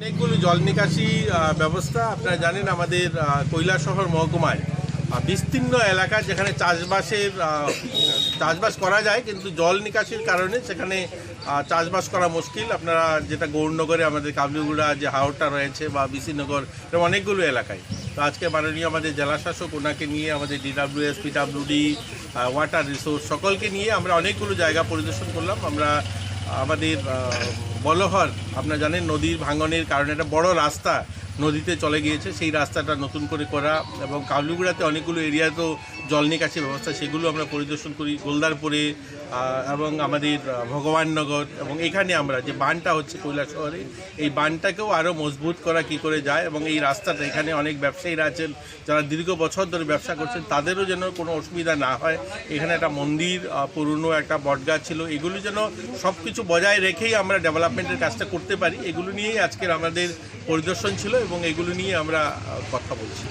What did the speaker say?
অনেকগুলো জল নিকাশি ব্যবস্থা। আপনারা জানেন আমাদের শহর মহকুমায় বিস্তীর্ণ এলাকা যেখানে চাষবাসের চাষবাস করা যায়, কিন্তু জল নিকাশির কারণে সেখানে চাষবাস করা মুশকিল। আপনারা যেটা গৌরনগরে, আমাদের কাবলিগুড়া যে হাওড়টা রয়েছে বা বিসিনগর, এরকম অনেকগুলো এলাকায়। তো আজকে মাননীয় আমাদের জেলাশাসক, ওনাকে নিয়ে আমাদের D W D W S P W D water resource সকলকে নিয়ে আমরা অনেকগুলো জায়গা পরিদর্শন করলাম। আমরা আমাদের বলহর আপনারা জানেন নদীর ভাঙনের কারণে একটা বড় রাস্তা নদীতে চলে গিয়েছে। সেই রাস্তাটা নতুন করে করা এবং কাবলিগুড়াতে অনেকগুলো এরিয়াতেও জল নিকাশি ব্যবস্থা, সেগুলো আমরা পরিদর্শন করি গোলদারপুরে এবং আমাদের ভগবাননগর, এবং এখানে আমরা যে বানটা হচ্ছে কৈলাস শহরে, এই বানটাকেও আরও মজবুত করা কি করে যায়, এবং এই রাস্তাটা এখানে অনেক ব্যবসায়ীরা আছেন, যারা দীর্ঘ বছর ধরে ব্যবসা করছেন, তাদেরও যেন কোনো অসুবিধা না হয়। এখানে একটা মন্দির পুরনো একটা বটগাছ ছিল, এগুলো যেন সব কিছু বজায় রেখেই আমরা ডেভেলপমেন্টের কাজটা করতে পারি, এগুলো নিয়েই আজকের আমাদের পরিদর্শন ছিল, এবং এগুলো নিয়ে আমরা কথা বলছি।